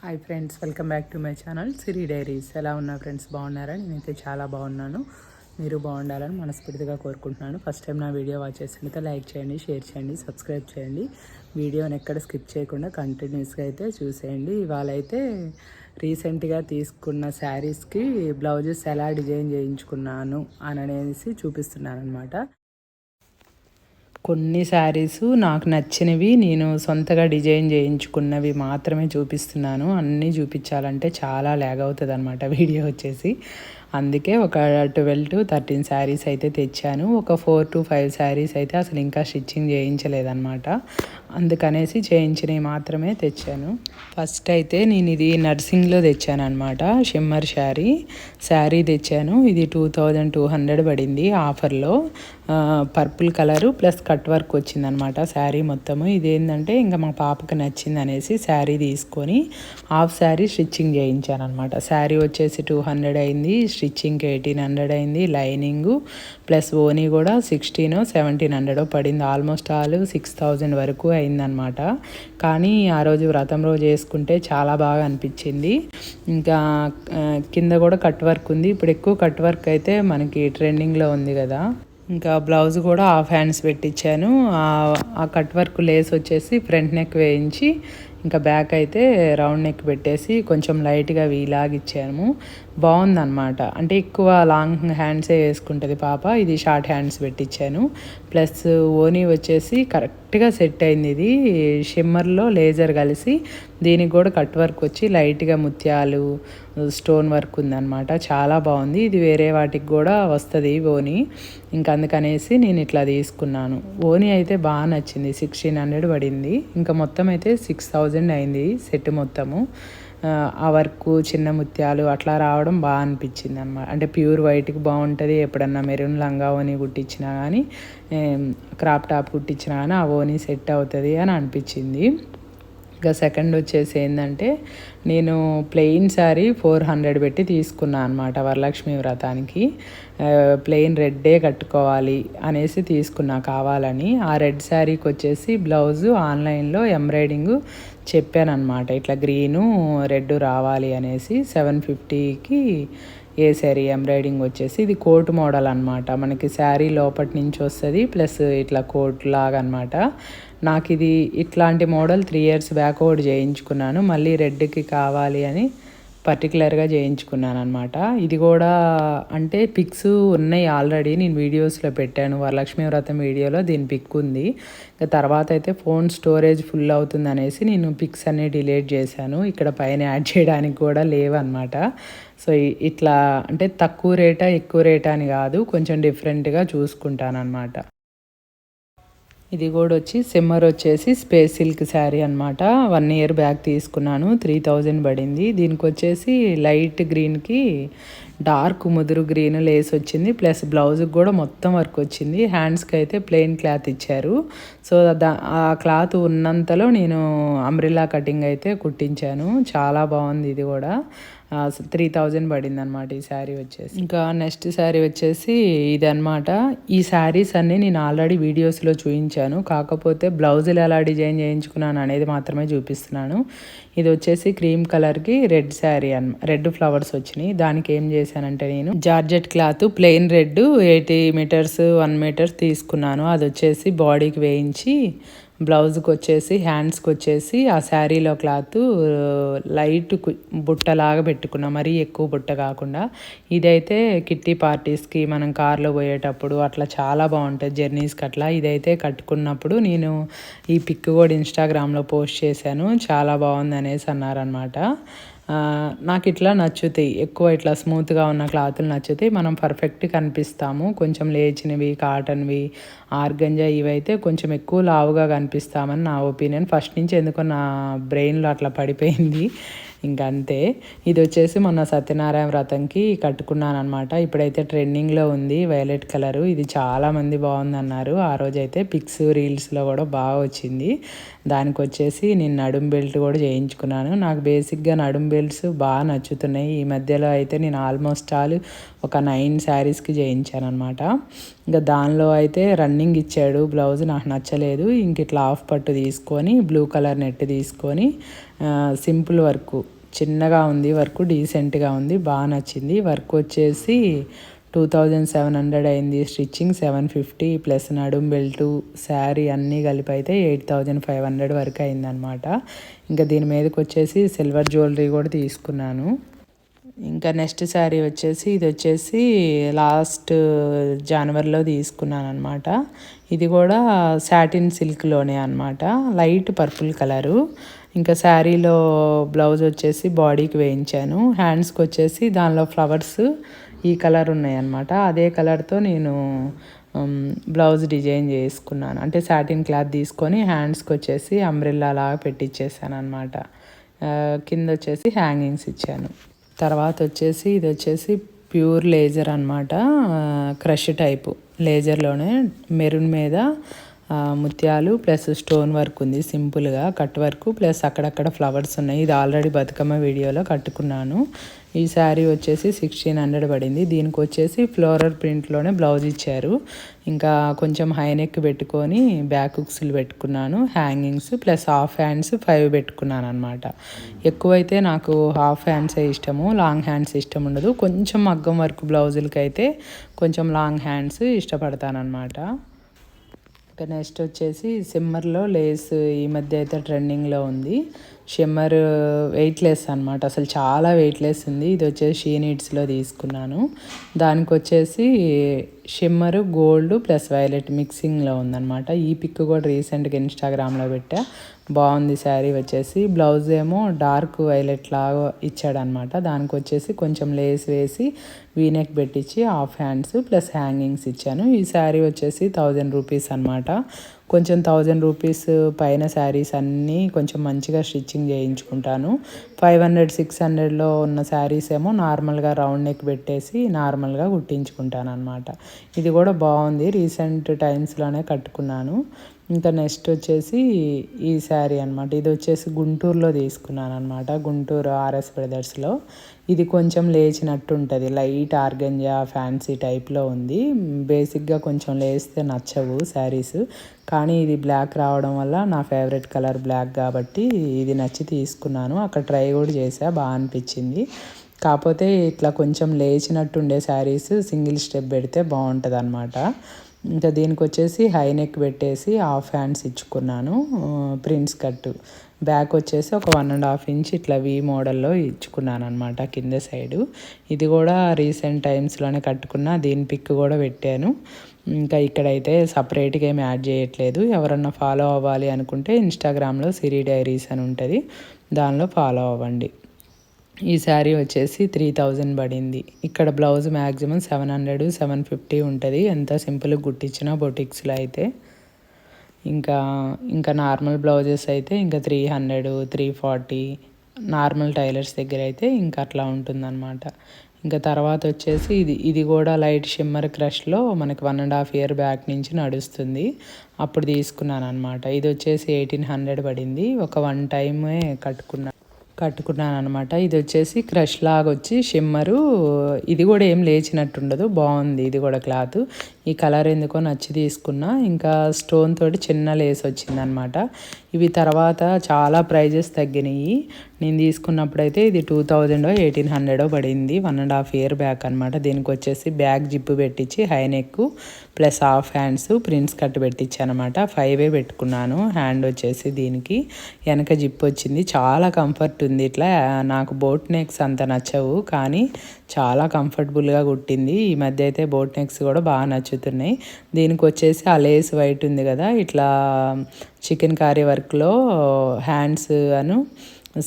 Hi friends welcome back to my channel Siri diaries ఎలా ఉన్నా friends బాగున్నారా? నేనైతే చాలా బాగున్నాను. మీరు బాగుండాలని మనస్ఫూర్తిగా కోరుకుంటున్నాను. ఫస్ట్ టైం నా వీడియో వాచ్ చేస్తుంటే లైక్ చేయండి షేర్ చేయండి సబ్స్క్రైబ్ చేయండి. వీడియోని ఎక్కడ స్కిప్ చేయకుండా కంటిన్యూస్గా అయితే చూసేయండి. ఇవాళ అయితే రీసెంట్గా తీసుకున్న శారీస్కి బ్లౌజెస్ ఎలా డిజైన్ చేయించుకున్నాను అని అనేసి చూపిస్తున్నాను అనమాట కొన్ని శారీస్ నాకు నచ్చినవి నేను సొంతగా డిజైన్ చేయించుకున్నవి మాత్రమే చూపిస్తున్నాను. అన్నీ చూపించాలంటే చాలా ల్యాగ్ అవుతుంది అనమాట వీడియో వచ్చేసి. అందుకే ఒక ట్వెల్వ్ టు థర్టీన్ శారీస్ అయితే తెచ్చాను. ఒక ఫోర్ టు ఫైవ్ శారీస్ అయితే అసలు ఇంకా స్టిచ్చింగ్ చేయించలేదన్నమాట. అందుకనేసి చేయించినవి మాత్రమే తెచ్చాను. ఫస్ట్ అయితే నేను ఇది నర్సింగ్లో తెచ్చాను అనమాట షిమ్మర్ శారీ. శారీ తెచ్చాను. ఇది టూ థౌజండ్ టూ హండ్రెడ్ పడింది ఆఫర్లో. Purple colour plus cut work వచ్చిందనమాట శారీ మొత్తము. ఇదేంటంటే ఇంకా మా పాపకి నచ్చింది అనేసి శారీ తీసుకొని హాఫ్ శారీ స్టిచ్చింగ్ చేయించాను అనమాట శారీ వచ్చేసి టూ హండ్రెడ్ అయింది స్టిచ్చింగ్కి ఎయిటీన్ హండ్రెడ్ అయింది లైనింగు ప్లస్ ఓనీ కూడా సిక్స్టీన్ సెవెంటీన్ హండ్రెడ్ పడింది. ఆల్మోస్ట్ ఆల్ సిక్స్ థౌజండ్ వరకు అయిందనమాట. కానీ ఆ రోజు వ్రతం రోజు వేసుకుంటే చాలా బాగా అనిపించింది. ఇంకా కింద కూడా కట్ వర్క్ ఉంది. ఇప్పుడు ఎక్కువ కట్ వర్క్ అయితే మనకి ట్రెండింగ్లో ఉంది కదా. ఇంకా బ్లౌజ్ కూడా హాఫ్ హ్యాండ్స్ పెట్టించాను. ఆ కట్ వర్క్ లేస్ వచ్చేసి ఫ్రంట్ నెక్ వేయించి ఇంకా బ్యాక్ అయితే రౌండ్ నెక్ పెట్టేసి కొంచెం లైట్గా వీలాగిచ్చాము. బాగుందన్నమాట. అంటే ఎక్కువ లాంగ్ హ్యాండ్సే వేసుకుంటుంది పాప. ఇది షార్ట్ హ్యాండ్స్ పెట్టించాను. ప్లస్ ఓనీ వచ్చేసి కరెక్ట్గా సెట్ అయింది ఇది. షిమ్మర్లో లేజర్ కలిసి దీనికి కూడా కట్ వర్క్ వచ్చి లైట్గా ముత్యాలు స్టోన్ వర్క్ ఉందన్నమాట. చాలా బాగుంది. ఇది వేరే వాటికి కూడా వస్తుంది ఓనీ. ఇంకా అందుకనేసి నేను ఇట్లా తీసుకున్నాను. ఓనీ అయితే బాగా నచ్చింది. సిక్స్టీన్ హండ్రెడ్ పడింది. ఇంకా మొత్తం అయితే సిక్స్ థౌజండ్ అయింది సెట్ మొత్తము. ఆ వర్క్ చిన్న ముత్యాలు అట్లా రావడం బాగా అనిపించింది అనమాట అంటే ప్యూర్ వైట్కి బాగుంటుంది ఎప్పుడన్నా మెరూన్ లంగా ఓని కుట్టించినా కానీ క్రాప్ టాప్ కుట్టించినా కానీ ఆ ఓని సెట్ అవుతుంది అని అనిపించింది. ఇంకా సెకండ్ వచ్చేసి ఏంటంటే నేను ప్లెయిన్ శారీ ఫోర్ హండ్రెడ్ పెట్టి తీసుకున్నాను అనమాట వరలక్ష్మి వ్రతానికి. ప్లెయిన్ రెడ్డే కట్టుకోవాలి అనేసి తీసుకున్నా కావాలని. ఆ రెడ్ శారీకి వచ్చేసి బ్లౌజు ఆన్లైన్లో ఎంబ్రాయిడింగ్ చెప్పాను ఇట్లా గ్రీను రెడ్ రావాలి అనేసి సెవెన్ ఫిఫ్టీకి ఏ శారీ ఎంబ్రాయిడింగ్ వచ్చేసి ఇది కోట్ మోడల్ అనమాట మనకి శారీ లోపటి నుంచి వస్తుంది ప్లస్ ఇట్లా కోట్ లాగా అనమాట నాకు ఇది ఇట్లాంటి మోడల్ త్రీ ఇయర్స్ బ్యాక్ ఒకటి చేయించుకున్నాను. మళ్ళీ రెడ్కి కావాలి అని పర్టికులర్గా చేయించుకున్నాను అనమాట ఇది కూడా అంటే పిక్స్ ఉన్నాయి ఆల్రెడీ నేను వీడియోస్లో పెట్టాను. వరలక్ష్మి వ్రతం వీడియోలో దీని పిక్ ఉంది. ఇంకా తర్వాత అయితే ఫోన్ స్టోరేజ్ ఫుల్ అవుతుంది అనేసి నేను పిక్స్ అన్నీ డిలీట్ చేశాను. ఇక్కడ పైన యాడ్ చేయడానికి కూడా లేవన్నమాట. సో ఇట్లా అంటే తక్కువ రేటా ఎక్కువ రేటా అని కాదు కొంచెం డిఫరెంట్గా చూసుకుంటాను అనమాట ఇది కూడా వచ్చి సిమ్మర్ వచ్చేసి స్పేస్ సిల్క్ శారీ అనమాట వన్ ఇయర్ బ్యాక్ తీసుకున్నాను. త్రీ థౌజండ్ పడింది. దీనికి వచ్చేసి లైట్ గ్రీన్కి డార్క్ ముదురు గ్రీన్ లేస్ వచ్చింది. ప్లస్ బ్లౌజ్కి కూడా మొత్తం వర్క్ వచ్చింది. హ్యాండ్స్కి అయితే ప్లెయిన్ క్లాత్ ఇచ్చారు. సో దా ఆ క్లాత్ ఉన్నంతలో నేను అంబ్రిల్లా కటింగ్ అయితే కుట్టించాను. చాలా బాగుంది ఇది కూడా. త్రీ థౌజండ్ పడింది అనమాట ఈ శారీ వచ్చేసి. ఇంకా నెక్స్ట్ శారీ వచ్చేసి ఇది అనమాట ఈ శారీస్ అన్నీ నేను ఆల్రెడీ వీడియోస్లో చూపించాను కాకపోతే బ్లౌజులు ఎలా డిజైన్ చేయించుకున్నాను అనేది మాత్రమే చూపిస్తున్నాను. ఇది వచ్చేసి క్రీమ్ కలర్కి red sari and red flowers వచ్చినాయి. దానికి ఏం చేశానంటే నేను georgette cloth plain red eighty metres one metres తీసుకున్నాను. అది వచ్చేసి బాడీకి వేయించి బ్లౌజ్కి వచ్చేసి హ్యాండ్స్కి వచ్చేసి ఆ శారీలో క్లాత్ లైట్ బుట్టలాగా పెట్టుకున్నాం. మరీ ఎక్కువ బుట్ట కాకుండా. ఇదైతే కిట్టి పార్టీస్కి మనం కార్లో పోయేటప్పుడు అట్లా చాలా బాగుంటుంది జర్నీస్కి అట్లా ఇదైతే కట్టుకున్నప్పుడు నేను ఈ పిక్ కూడా ఇన్స్టాగ్రామ్లో పోస్ట్ చేశాను. చాలా బాగుంది అనేసి అన్నారనమాట నాకు ఇట్లా నచ్చుతాయి. ఎక్కువ ఇట్లా స్మూత్గా ఉన్న క్లాతులు నచ్చుతాయి. మనం పర్ఫెక్ట్ కనిపిస్తాము. కొంచెం లేచినవి కాటన్వి ఆర్గంజా ఇవైతే కొంచెం ఎక్కువ లావుగా కనిపిస్తామని నా ఒపీనియన్ ఫస్ట్ నుంచి ఎందుకో నా బ్రెయిన్లో అట్లా పడిపోయింది. ఇంకంతే. ఇది వచ్చేసి మొన్న సత్యనారాయణ వ్రతంకి కట్టుకున్నాను అనమాట ఇప్పుడైతే ట్రెండింగ్లో ఉంది వైలెట్ కలరు. ఇది చాలామంది బాగుందన్నారు. ఆ రోజైతే పిక్స్ రీల్స్లో కూడా బాగా వచ్చింది. దానికి వచ్చేసి నేను నడుం బెల్ట్ కూడా చేయించుకున్నాను. నాకు బేసిక్గా నడుం బెల్ట్స్ బాగా నచ్చుతున్నాయి. ఈ మధ్యలో అయితే నేను ఆల్మోస్ట్ ఆల్ ఒక నైన్ శారీస్కి చేయించాను అనమాట ఇంకా దానిలో అయితే రన్నింగ్ ఇచ్చాడు. బ్లౌజ్ నాకు నచ్చలేదు. ఇంక ఇట్లా ఆఫ్ పట్టు తీసుకొని బ్లూ కలర్ నెట్ తీసుకొని సింపుల్ వర్క్. చిన్నగా ఉంది వర్క్ డీసెంట్గా ఉంది బాగా నచ్చింది. వర్క్ వచ్చేసి టూ థౌజండ్ సెవెన్ హండ్రెడ్ అయింది. స్టిచ్చింగ్ సెవెన్ ఫిఫ్టీ ప్లస్ నడుం బెల్టు శారీ అన్నీ కలిపి అయితే ఎయిట్ థౌజండ్ ఫైవ్ హండ్రెడ్ వరకు అయిందనమాట ఇంకా దీని మీదకి వచ్చేసి సిల్వర్ జ్యువెలరీ కూడా తీసుకున్నాను. ఇంకా నెక్స్ట్ శారీ వచ్చేసి ఇది వచ్చేసి లాస్ట్ జనవరిలో తీసుకున్నాను అనమాట ఇది కూడా సాటిన్ సిల్క్లోనే అనమాట లైట్ పర్పుల్ కలరు. ఇంకా శారీలో బ్లౌజ్ వచ్చేసి బాడీకి వేయించాను. హ్యాండ్స్కి వచ్చేసి దానిలో ఫ్లవర్స్ ఈ కలర్ ఉన్నాయన్నమాట. అదే కలర్తో నేను బ్లౌజ్ డిజైన్ చేసుకున్నాను. అంటే సాటిన్ క్లాత్ తీసుకొని హ్యాండ్స్కి వచ్చేసి అంబ్రెల్లా లాగా పెట్టించేసాను అనమాట కింద వచ్చేసి హ్యాంగింగ్స్ ఇచ్చాను. తర్వాత వచ్చేసి ఇది వచ్చేసి ప్యూర్ లేజర్ అనమాట క్రష్ టైపు. లేజర్లోనే మెరూన్ మీద ముత్యాలు ప్లస్ స్టోన్ వర్క్ ఉంది సింపుల్గా కట్ వర్క్ ప్లస్ అక్కడక్కడ ఫ్లవర్స్ ఉన్నాయి. ఇది ఆల్రెడీ బతుకమ్మ వీడియోలో కట్టుకున్నాను. ఈ శారీ వచ్చేసి సిక్స్టీన్ హండ్రెడ్ పడింది. దీనికి వచ్చేసి ఫ్లోరల్ ప్రింట్లోనే బ్లౌజ్ ఇచ్చారు. ఇంకా కొంచెం హై నెక్ పెట్టుకొని బ్యాక్ హుక్స్లు పెట్టుకున్నాను. Hangings plus half hands five పెట్టుకున్నాను అనమాట ఎక్కువైతే నాకు హాఫ్ హ్యాండ్సే ఇష్టము లాంగ్ హ్యాండ్స్ ఇష్టం ఉండదు. కొంచెం మగ్గం వర్క్ బ్లౌజులకి అయితే కొంచెం లాంగ్ హ్యాండ్స్ ఇష్టపడతానమాట ఇక నెక్స్ట్ వచ్చేసి సిమ్మర్లో లేస్ ఈ మధ్య అయితే ట్రెండింగ్లో ఉంది. షిమ్మర్ వెయిట్లెస్ అనమాట అసలు చాలా వెయిట్లెస్ ఉంది. ఇది వచ్చేసి షీ నీడ్స్లో తీసుకున్నాను. దానికి వచ్చేసి షిమ్మర్ గోల్డ్ ప్లస్ వైలెట్ మిక్సింగ్లో ఉందన్నమాట. ఈ పిక్ కూడా రీసెంట్గా ఇన్స్టాగ్రామ్లో పెట్టా. బాగుంది శారీ వచ్చేసి. బ్లౌజ్ ఏమో డార్క్ వైలెట్ లాగా ఇచ్చాడనమాట. దానికి వచ్చేసి కొంచెం లేస్ వేసి వీనెక్ పెట్టించి హాఫ్ హ్యాండ్స్ ప్లస్ హ్యాంగింగ్స్ ఇచ్చాను. ఈ శారీ వచ్చేసి థౌజండ్ రూపీస్ అనమాట. కొంచెం థౌజండ్ రూపీస్ పైన శారీస్ అన్నీ కొంచెం మంచిగా స్టిచ్చింగ్ చేయించుకుంటాను. ఫైవ్ హండ్రెడ్ సిక్స్ హండ్రెడ్లో ఉన్న శారీస్ ఏమో నార్మల్గా రౌండ్ నెక్ పెట్టేసి నార్మల్గా కుట్టించుకుంటాను అనమాట ఇది కూడా బాగుంది. రీసెంట్ టైమ్స్లోనే కట్టుకున్నాను. ఇంకా నెక్స్ట్ వచ్చేసి ఈ శారీ అనమాట ఇది వచ్చేసి గుంటూరులో తీసుకున్నాను అనమాట గుంటూరు ఆర్ఎస్ బ్రదర్స్లో. ఇది కొంచెం లేచినట్టు ఉంటుంది. లైట్ ఆర్గంజా ఫ్యాన్సీ టైప్లో ఉంది. బేసిక్గా కొంచెం లేస్తే నచ్చవు శారీస్. కానీ ఇది బ్లాక్ రావడం వల్ల నా ఫేవరెట్ కలర్ బ్లాక్ కాబట్టి ఇది నచ్చి తీసుకున్నాను. అక్కడ ట్రై కూడా చేసా బాగా అనిపించింది. కాకపోతే ఇట్లా కొంచెం లేచినట్టు ఉండే శారీస్ సింగిల్ స్టెప్ పెడితే బాగుంటుంది అనమాట ఇంకా దీనికి వచ్చేసి హై నెక్ పెట్టేసి హాఫ్ హ్యాండ్స్ ఇచ్చుకున్నాను ప్రిన్స్ కట్. బ్యాక్ వచ్చేసి ఒక వన్ అండ్ హాఫ్ ఇంచ్ ఇట్లా వి మోడల్లో ఇచ్చుకున్నాను అనమాట కింద సైడు. ఇది కూడా రీసెంట్ టైమ్స్లోనే కట్టుకున్న దీని పిక్ కూడా పెట్టాను. ఇంకా ఇక్కడైతే సపరేట్గా ఏమి యాడ్ చేయట్లేదు. ఎవరన్నా ఫాలో అవ్వాలి అనుకుంటే ఇన్స్టాగ్రామ్లో సిరి డైరీస్ అని ఉంటుంది. దానిలో ఫాలో అవ్వండి. ఈ శారీ వచ్చేసి త్రీ థౌజండ్ పడింది. ఇక్కడ blouse maximum seven hundred seven fifty ఉంటుంది. ఎంత సింపుల్గా కుట్టించిన బొటిక్స్లో అయితే. ఇంకా ఇంకా నార్మల్ బ్లౌజెస్ అయితే ఇంకా three hundred three forty normal tailors దగ్గర అయితే ఇంకా అట్లా ఉంటుందన్నమాట. ఇంకా తర్వాత వచ్చేసి ఇది ఇది కూడా లైట్ షిమ్మర్ క్రష్లో మనకి one and half year back నుంచి నడుస్తుంది. అప్పుడు తీసుకున్నాను అనమాట ఇది వచ్చేసి ఎయిటీన్ హండ్రెడ్ పడింది. ఒక వన్ టైమే కట్టుకున్నాను కట్టుకున్నాను అనమాట ఇది వచ్చేసి క్రష్ లాగా వచ్చి షిమ్మరు ఇది కూడా ఏం లేచినట్టుండదు. బాగుంది ఇది కూడా క్లాత్. ఈ కలర్ ఎందుకో నచ్చి తీసుకున్నా. ఇంకా స్టోన్ తోటి చిన్న లేస్ వచ్చిందనమాట ఇవి తర్వాత చాలా ప్రైజెస్ తగ్గినాయి. నేను తీసుకున్నప్పుడైతే ఇది టూ థౌజండ్ ఎయిటీన్ హండ్రెడో పడింది. One and half year back అనమాట దీనికి వచ్చేసి బ్యాక్ జిప్పు పెట్టించి high neck plus half hands prince cut పెట్టించి అనమాట ఫైవే పెట్టుకున్నాను. హ్యాండ్ వచ్చేసి దీనికి వెనక జిప్ వచ్చింది. చాలా కంఫర్ట్ ఉంది ఇట్లా. నాకు బోట్ నెక్స్ అంత నచ్చవు కానీ చాలా కంఫర్టబుల్గా కుట్టింది. ఈ మధ్య అయితే బోట్ నెక్స్ కూడా బాగా నచ్చుతున్నాయి. దీనికి వచ్చేసి ఆ లేస్ వైట్ ఉంది కదా ఇట్లా చికెన్ కర్రీ వర్క్లో హ్యాండ్స్ అను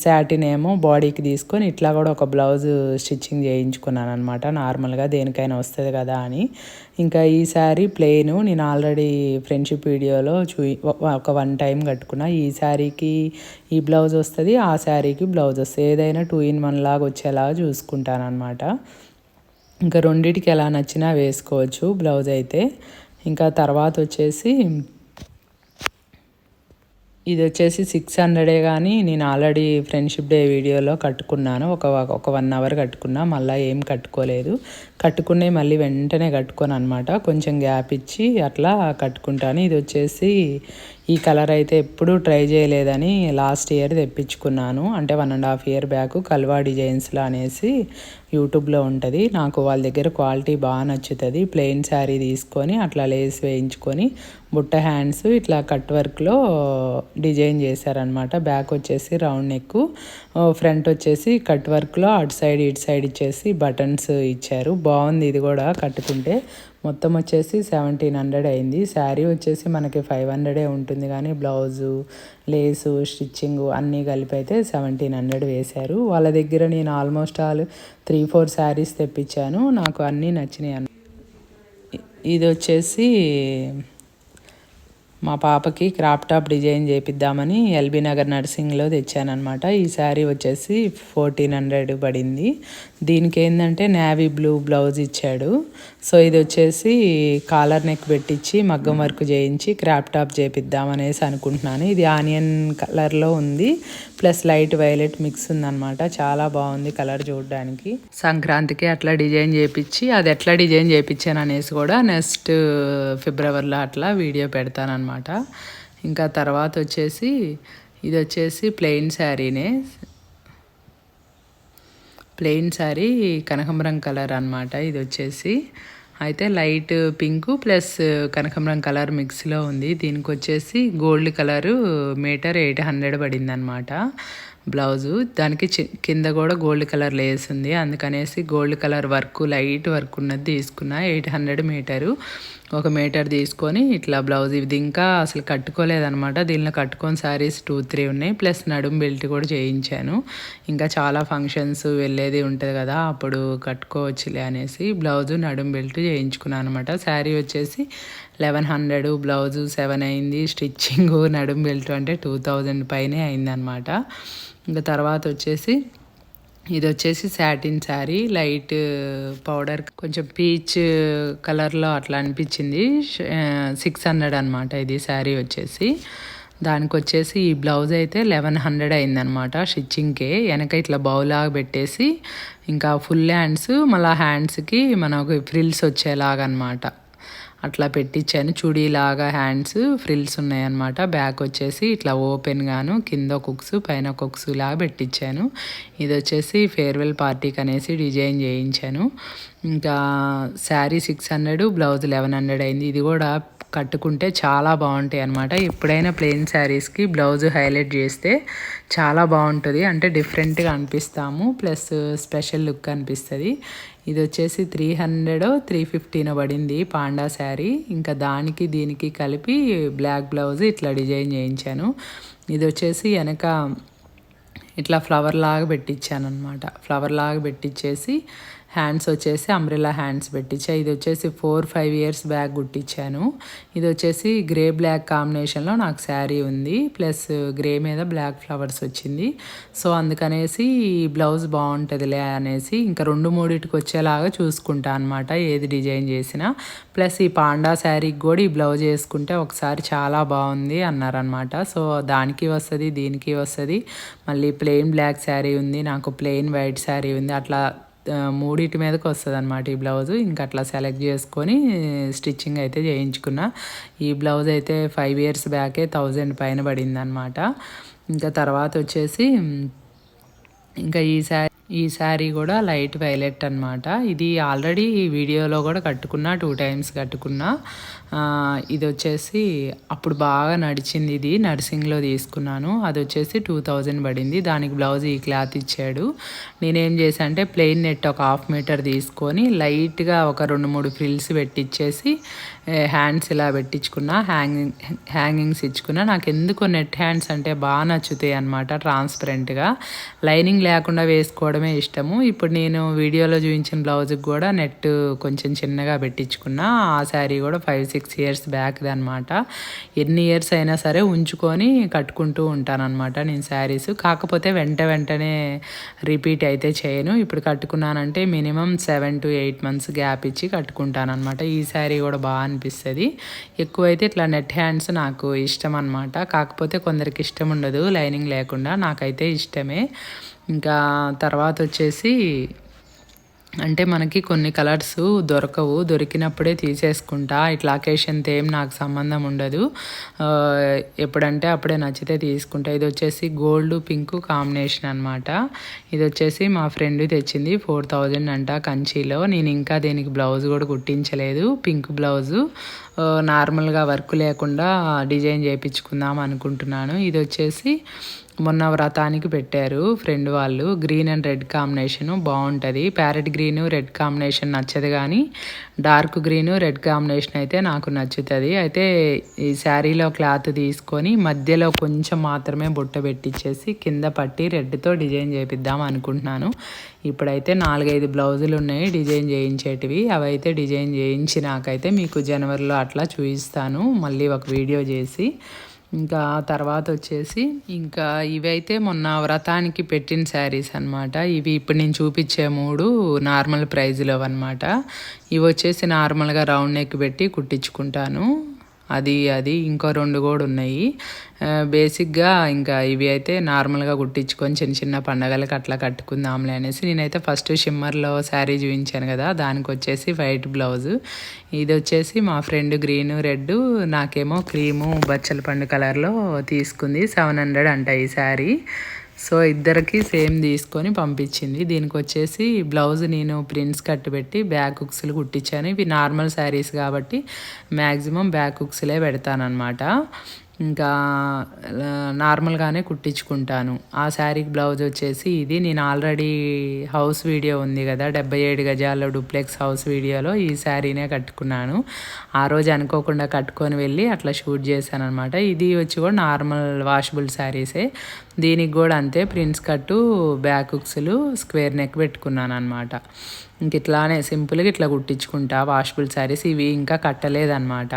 శాటిన్ ఏమో బాడీకి తీసుకొని ఇట్లా కూడా ఒక బ్లౌజ్ స్టిచ్చింగ్ చేయించుకున్నాను అనమాట నార్మల్గా దేనికైనా వస్తుంది కదా అని. ఇంకా ఈ శారీ ప్లెయిన్ నేను ఆల్రెడీ ఫ్రెండ్షిప్ వీడియోలో చూ ఒక వన్ టైం కట్టుకున్నా. ఈ శారీకి ఈ బ్లౌజ్ వస్తుంది ఆ శారీకి బ్లౌజ్ వస్తుంది. ఏదైనా టూ ఇన్ వన్ లాగా వచ్చేలాగా చూసుకుంటాను అనమాట ఇంకా రెండింటికి ఎలా నచ్చినా వేసుకోవచ్చు బ్లౌజ్ అయితే. ఇంకా తర్వాత వచ్చేసి ఇది వచ్చేసి సిక్స్ హండ్రెడే కానీ నేను ఆల్రెడీ ఫ్రెండ్షిప్ డే వీడియోలో కట్టుకున్నాను. ఒక ఒక వన్ అవర్ కట్టుకున్నా. మళ్ళీ ఏం కట్టుకోలేదు. కట్టుకునే మళ్ళీ వెంటనే కట్టుకోను అనమాట కొంచెం గ్యాప్ ఇచ్చి అట్లా కట్టుకుంటాను. ఇది వచ్చేసి ఈ కలర్ అయితే ఎప్పుడూ ట్రై చేయలేదని లాస్ట్ ఇయర్ తెప్పించుకున్నాను. అంటే one and half year back కల్వా డిజైన్స్లో అనేసి యూట్యూబ్లో ఉంటుంది. నాకు వాళ్ళ దగ్గర క్వాలిటీ బాగా నచ్చుతుంది. ప్లెయిన్ శారీ తీసుకొని అట్లా లేస్ వేయించుకొని బుట్ట హ్యాండ్స్ ఇట్లా కట్ వర్క్లో డిజైన్ చేశారనమాట బ్యాక్ వచ్చేసి రౌండ్ నెక్ ఫ్రంట్ వచ్చేసి కట్ వర్క్లో అటు సైడ్ ఇటు సైడ్ ఇచ్చేసి బటన్స్ ఇచ్చారు. బాగుంది ఇది కూడా కట్టుకుంటే. మొత్తం వచ్చేసి సెవెంటీన్ హండ్రెడ్ అయింది. శారీ వచ్చేసి మనకి ఫైవ్ హండ్రెడే ఉంటుంది కానీ బ్లౌజు లేసు స్టిచ్చింగ్ అన్నీ కలిపి అయితే సెవెంటీన్ హండ్రెడ్ వేశారు. వాళ్ళ దగ్గర నేను almost all three four saris తెప్పించాను. నాకు అన్నీ నచ్చినాయి ఇది వచ్చేసి మా పాపకి క్రాప్ టాప్ డిజైన్ చేపిద్దామని ఎల్బీ నగర్ నర్సింగ్లో తెచ్చానమాట ఈ శారీ వచ్చేసి ఫోర్టీన్ హండ్రెడ్ పడింది. దీనికి ఏంటంటే నేవీ బ్లూ బ్లౌజ్ ఇచ్చాడు. సో ఇది వచ్చేసి కాలర్ నెక్ పెట్టించి మగ్గం వర్క్ చేయించి క్రాప్ టాప్ చేపిద్దామనేసి అనుకుంటున్నాను. ఇది ఆనియన్ కలర్లో ఉంది. ప్లస్ లైట్ వైలెట్ మిక్స్ ఉందన్నమాట. చాలా బాగుంది కలర్ చూడడానికి. సంక్రాంతికి అట్లా డిజైన్ చేపించి అది ఎట్లా డిజైన్ చేయించాను అనేసి కూడా నెక్స్ట్ ఫిబ్రవరిలో అట్లా వీడియో పెడతానమాట ఇంకా తర్వాత వచ్చేసి ఇది వచ్చేసి ప్లెయిన్ శారీనే. ప్లెయిన్ శారీ కనకంబరం కలర్ అనమాట ఇది వచ్చేసి. అయితే లైట్ పింక్ ప్లస్ కనకంబరం కలర్ మిక్స్లో ఉంది. దీనికి వచ్చేసి gold colour metre eight hundred పడింది అనమాట బ్లౌజు. దానికి కింద కూడా గోల్డ్ కలర్ లేస్ ఉంది. అందుకనేసి gold colour work light work ఉన్నది తీసుకున్న ఎయిట్ హండ్రెడ్ మీటరు. ఒక మీటర్ తీసుకొని ఇట్లా బ్లౌజ్ ఇది ఇంకా అసలు కట్టుకోలేదనమాట దీనిలో కట్టుకొని శారీస్ టూ త్రీ ఉన్నాయి. ప్లస్ నడుం బెల్ట్ కూడా చేయించాను. ఇంకా చాలా ఫంక్షన్స్ వెళ్ళేది ఉంటుంది కదా అప్పుడు కట్టుకోవచ్చులే అనేసి బ్లౌజ్ నడుం బెల్ట్ చేయించుకున్నాను అనమాట శారీ వచ్చేసి లెవెన్ హండ్రెడ్ బ్లౌజు సెవెన్ అయింది. స్టిచ్చింగ్ నడుం బెల్ట్ అంటే టూ థౌజండ్ పైనే అయిందనమాట ఇంకా తర్వాత వచ్చేసి ఇది వచ్చేసి సాటిన్ శారీ లైట్ పౌడర్ కొంచెం పీచ్ కలర్లో uh, అట్లా అనిపించింది. సిక్స్ హండ్రెడ్ అనమాట ఇది శారీ వచ్చేసి. దానికి వచ్చేసి ఈ బ్లౌజ్ అయితే లెవెన్ హండ్రెడ్ అయిందనమాట స్టిచ్చింగ్కే వెనక ఇట్లా బౌలాగా పెట్టేసి ఇంకా ఫుల్ హ్యాండ్స్ మళ్ళీ హ్యాండ్స్కి మనకు ఫ్రిల్స్ వచ్చేలాగా అనమాట అట్లా పెట్టించాను. చుడీలాగా హ్యాండ్స్ ఫ్రిల్స్ ఉన్నాయన్నమాట. బ్యాక్ వచ్చేసి ఇట్లా ఓపెన్ గాను కింద కుక్స్ పైన కుక్స్ లాగా పెట్టించాను. ఇది వచ్చేసి ఫేర్వెల్ పార్టీకి అనేసి డిజైన్ చేయించాను. ఇంకా sari six hundred blouse eleven hundred అయింది. ఇది కూడా కట్టుకుంటే చాలా బాగుంటాయి అనమాట ఎప్పుడైనా ప్లెయిన్ శారీస్కి బ్లౌజ్ హైలైట్ చేస్తే చాలా బాగుంటుంది. అంటే డిఫరెంట్గా అనిపిస్తాము. ప్లస్ స్పెషల్ లుక్ అనిపిస్తుంది. ఇది వచ్చేసి త్రీ హండ్రెడ్ త్రీ ఫిఫ్టీనో పడింది పాండా శారీ. ఇంకా దానికి దీనికి కలిపి బ్లాక్ బ్లౌజ్ ఇట్లా డిజైన్ చేయించాను. ఇది వచ్చేసి వెనక ఇట్లా ఫ్లవర్ లాగా పెట్టించాను అనమాట ఫ్లవర్ లాగా పెట్టించేసి హ్యాండ్స్ వచ్చేసి అంబ్రెలా హ్యాండ్స్ పెట్టించా. ఇది వచ్చేసి ఫోర్ ఫైవ్ ఇయర్స్ బ్యాగ్ కుట్టించాను. ఇది వచ్చేసి గ్రే బ్లాక్ కాంబినేషన్లో నాకు శారీ ఉంది. ప్లస్ గ్రే మీద బ్లాక్ ఫ్లవర్స్ వచ్చింది. సో అందుకనేసి ఈ బ్లౌజ్ బాగుంటుందిలే అనేసి ఇంకా రెండు మూడింటికి వచ్చేలాగా చూసుకుంటా అనమాట ఏది డిజైన్ చేసినా. ప్లస్ ఈ పాండా శారీకి కూడా ఈ బ్లౌజ్ వేసుకుంటే ఒకసారి చాలా బాగుంది అన్నారనమాట సో దానికి వస్తుంది దీనికి వస్తుంది. మళ్ళీ ప్లెయిన్ బ్లాక్ శారీ ఉంది నాకు ప్లెయిన్ వైట్ శారీ ఉంది. అట్లా మూడింటి మీదకి వస్తుంది అనమాట ఈ బ్లౌజ్. ఇంకా అట్లా సెలెక్ట్ చేసుకొని స్టిచ్చింగ్ అయితే చేయించుకున్నా. ఈ బ్లౌజ్ అయితే ఫైవ్ ఇయర్స్ బ్యాకే థౌజండ్ పైన పడింది అనమాట ఇంకా తర్వాత వచ్చేసి ఇంకా ఈ శారీ ఈ శారీ కూడా లైట్ వైలెట్ అనమాట ఇది ఆల్రెడీ వీడియోలో కూడా కట్టుకున్నా టూ టైమ్స్ కట్టుకున్నా. ఇది వచ్చేసి అప్పుడు బాగా నడిచింది ఇది. నర్సింగ్లో తీసుకున్నాను. అది వచ్చేసి టూ థౌజండ్ పడింది. దానికి బ్లౌజ్ ఈ క్లాత్ ఇచ్చాడు. నేనేం చేశాను అంటే ప్లెయిన్ నెట్ ఒక హాఫ్ మీటర్ తీసుకొని లైట్గా ఒక రెండు మూడు ఫ్రిల్స్ పెట్టించేసి హ్యాండ్స్ ఇలా పెట్టించుకున్నా హ్యాంగింగ్ హ్యాంగింగ్స్ ఇచ్చుకున్నా. నాకు ఎందుకో నెట్ హ్యాండ్స్ అంటే బాగా నచ్చుతాయి అనమాట ట్రాన్స్పరెంట్గా లైనింగ్ లేకుండా వేసుకోవడమే ఇష్టము. ఇప్పుడు నేను వీడియోలో చూపించిన బ్లౌజ్కి కూడా నెట్ కొంచెం చిన్నగా పెట్టించుకున్నా. ఆ శారీ కూడా ఫైవ్ సిక్స్ ఇయర్స్ బ్యాక్ది అనమాట ఎన్ని ఇయర్స్ అయినా సరే ఉంచుకొని కట్టుకుంటూ ఉంటానన్నమాట నేను శారీస్ కాకపోతే వెంట వెంటనే రిపీట్ అయితే చేయను. ఇప్పుడు కట్టుకున్నానంటే minimum seven to eight months gap ఇచ్చి కట్టుకుంటాను అనమాట ఈ శారీ కూడా బాగా అనిపిస్తుంది. ఎక్కువైతే ఇట్లా నెట్ హ్యాండ్స్ నాకు ఇష్టం అనమాట కాకపోతే కొందరికి ఇష్టం ఉండదు లైనింగ్ లేకుండా. నాకైతే ఇష్టమే. ఇంకా తర్వాత వచ్చేసి అంటే మనకి కొన్ని కలర్స్ దొరకవు. దొరికినప్పుడే తీసేసుకుంటా. ఇట్లా అకేషన్తో ఏం నాకు సంబంధం ఉండదు. ఎప్పుడంటే అప్పుడే నచ్చితే తీసుకుంటా. ఇది వచ్చేసి గోల్డ్ పింక్ కాంబినేషన్ అనమాట ఇది వచ్చేసి మా ఫ్రెండ్ తెచ్చింది ఫోర్ థౌజండ్ అంట కంచీలో. నేను ఇంకా దీనికి బ్లౌజ్ కూడా కుట్టించలేదు. Pink blouse. నార్మల్గా వర్క్ లేకుండా డిజైన్ చేయించుకుందాం అనుకుంటున్నాను. ఇది వచ్చేసి మొన్న వ్రతానికి పెట్టారు ఫ్రెండ్ వాళ్ళు. గ్రీన్ అండ్ రెడ్ కాంబినేషన్ బాగుంటుంది. ప్యారెట్ గ్రీన్ రెడ్ కాంబినేషన్ నచ్చదు కానీ డార్క్ గ్రీన్ రెడ్ కాంబినేషన్ అయితే నాకు నచ్చుతుంది. అయితే ఈ శారీలో క్లాత్ తీసుకొని మధ్యలో కొంచెం మాత్రమే బుట్ట పెట్టించేసి కింద పట్టి రెడ్తో డిజైన్ చేపిద్దాం అనుకుంటున్నాను. ఇప్పుడైతే నాలుగైదు బ్లౌజులు ఉన్నాయి డిజైన్ చేయించేటివి. అవైతే డిజైన్ చేయించినాకైతే మీకు జనవరిలో అట్లా చూపిస్తాను. మళ్ళీ ఒక వీడియో చేసి ఇంకా తర్వాత వచ్చేసి ఇంకా ఇవైతే మొన్న వ్రతానికి పెట్టిన శారీస్ అన్నమాట. ఇవి ఇప్పుడు నేను చూపించే మూడు నార్మల్ ప్రైజ్లో అనమాట ఇవి వచ్చేసి నార్మల్గా రౌండ్ నెక్ పెట్టి కుట్టించుకుంటాను. అది అది ఇంకో రెండు కూడా ఉన్నాయి. బేసిక్గా ఇంకా ఇవి అయితే నార్మల్గా కుట్టించుకొని చిన్న చిన్న పండగలకు అట్లా కట్టుకుందాంలే అనేసి నేనైతే ఫస్ట్ షిమ్మర్లో శారీ చూపించాను కదా దానికి వచ్చేసి వైట్ బ్లౌజ్ ఇది వచ్చేసి మా ఫ్రెండ్ గ్రీన్ రెడ్ నాకేమో క్రీము బచ్చల పండు కలర్లో తీసుకుంది. సెవెన్ హండ్రెడ్ అంట ఈ శారీ సో ఇద్దరికి సేమ్ తీసుకొని పంపించింది. దీనికి వచ్చేసి బ్లౌజ్ నేను ప్రింట్స్ కట్టుబెట్టి బ్యాక్ హుక్స్లు కుట్టించాను. ఇవి నార్మల్ శారీస్ కాబట్టి మ్యాక్సిమం బ్యాక్ హుక్స్లే పెడతానమాట ఇంకా నార్మల్గానే కుట్టించుకుంటాను. ఆ శారీకి బ్లౌజ్ వచ్చేసి ఇది. నేను ఆల్రెడీ హౌస్ వీడియో ఉంది కదా డెబ్బై ఏడు గజాల్లో డూప్లెక్స్ హౌస్ వీడియోలో ఈ శారీనే కట్టుకున్నాను. ఆ రోజు అనుకోకుండా కట్టుకొని వెళ్ళి అట్లా షూట్ చేశాను అనమాట ఇది వచ్చి కూడా నార్మల్ వాషబుల్ శారీసే. దీనికి కూడా అంతే ప్రిన్స్ కట్టు బ్యాక్ స్క్వేర్ నెక్ పెట్టుకున్నాను అనమాట ఇంక ఇట్లానే సింపుల్గా ఇట్లా కుట్టించుకుంటా వాషబుల్ శారీస్ ఇవి ఇంకా కట్టలేదన్నమాట.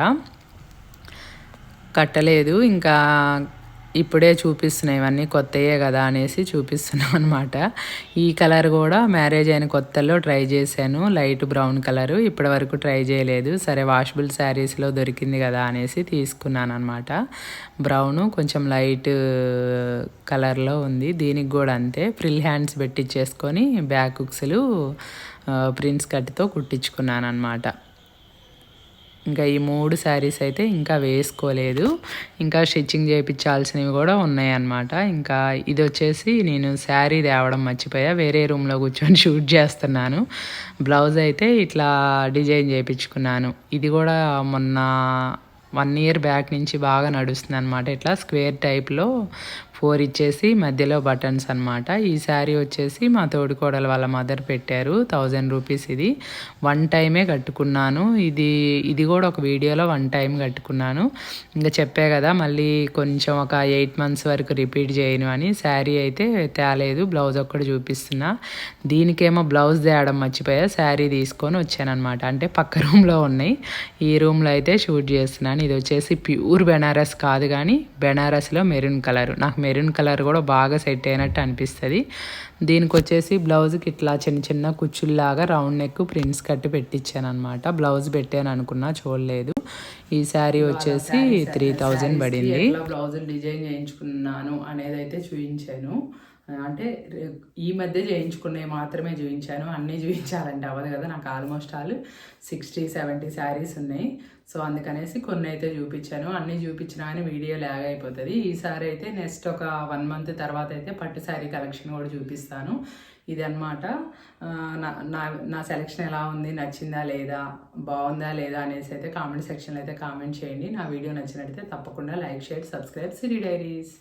కట్టలేదు. ఇంకా ఇప్పుడే చూపిస్తున్నాయి ఇవన్నీ కొత్తయే కదా అనేసి చూపిస్తున్నాం అనమాట ఈ కలర్ కూడా మ్యారేజ్ అయిన కొత్తలో ట్రై చేశాను. Light brown colour. ఇప్పటి వరకు ట్రై చేయలేదు. సరే వాషబుల్ శారీస్లో దొరికింది కదా అనేసి తీసుకున్నాను అనమాట బ్రౌను కొంచెం లైట్ కలర్లో ఉంది. దీనికి కూడా అంతే. ఫ్రిల్ హ్యాండ్స్ పెట్టించేసుకొని బ్యాక్ ఉక్స్లు ప్రిన్స్ కట్తో కుట్టించుకున్నాను అనమాట ఇంకా ఈ మూడు శారీస్ అయితే ఇంకా వేసుకోలేదు. ఇంకా స్టిచ్చింగ్ చేయించాల్సినవి కూడా ఉన్నాయన్నమాట. ఇంకా ఇది వచ్చేసి నేను శారీ తేవడం మర్చిపోయా. వేరే రూమ్లో కూర్చొని షూట్ చేస్తున్నాను. బ్లౌజ్ అయితే ఇట్లా డిజైన్ చేయించుకున్నాను. ఇది కూడా మొన్న వన్ ఇయర్ బ్యాక్ నుంచి బాగా నడుస్తుంది అనమాట ఇట్లా స్క్వేర్ టైప్లో ఫోర్ ఇచ్చేసి మధ్యలో బటన్స్ అనమాట ఈ శారీ వచ్చేసి మా తోడికోడలు వాళ్ళ మదర్ పెట్టారు. థౌజండ్ రూపీస్ ఇది. వన్ టైమే కట్టుకున్నాను. ఇది ఇది కూడా ఒక వీడియోలో వన్ టైం కట్టుకున్నాను. ఇంకా చెప్పే కదా మళ్ళీ కొంచెం ఒక ఎయిట్ మంత్స్ వరకు రిపీట్ చేయను అని. శారీ అయితే తేలేదు. బ్లౌజ్ ఒక్కటి చూపిస్తున్నా. దీనికేమో బ్లౌజ్ తేయడం మర్చిపోయా. శారీ తీసుకొని వచ్చానమాట అంటే పక్క రూమ్లో ఉన్నాయి. ఈ రూమ్లో అయితే షూట్ చేస్తున్నాను. ఇది వచ్చేసి ప్యూర్ బెనారస్ కాదు కానీ బెనారస్లో మెరూన్ కలర్. నాకు మెరూన్ కలర్ కూడా బాగా సెట్ అయినట్టు అనిపిస్తుంది. దీనికి వచ్చేసి బ్లౌజ్కి ఇట్లా చిన్న చిన్న కుచ్చుల్లాగా రౌండ్ నెక్ ప్రింట్స్ కట్టి పెట్టించాను అనమాట బ్లౌజ్ పెట్టాను అనుకున్నా చూడలేదు. ఈ శారీ వచ్చేసి త్రీ థౌజండ్ పడింది. బ్లౌజులు డిజైన్ చేయించుకున్నాను అనేది అయితే చూపించాను అంటే ఈ మధ్య చేయించుకునే మాత్రమే చూపించాను అన్నీ చూపించాలంటే అవ్వదు కదా నాకు almost all sixty seventy saris ఉన్నాయి. సో అందుకనేసి కొన్ని అయితే చూపించాను. అన్నీ చూపించినా కానీ వీడియో లాగ్ అయిపోతుంది. ఈసారి అయితే నెక్స్ట్ ఒక వన్ మంత్ తర్వాత అయితే పట్టు శారీ కలెక్షన్ కూడా చూపిస్తాను. ఇది అనమాట నా నా నా సెలెక్షన్ ఎలా ఉంది? నచ్చిందా లేదా? బాగుందా లేదా అనేసి అయితే కామెంట్ సెక్షన్లో అయితే కామెంట్ చేయండి. నా వీడియో నచ్చినట్టయితే తప్పకుండా like share subscribe Siri diaries.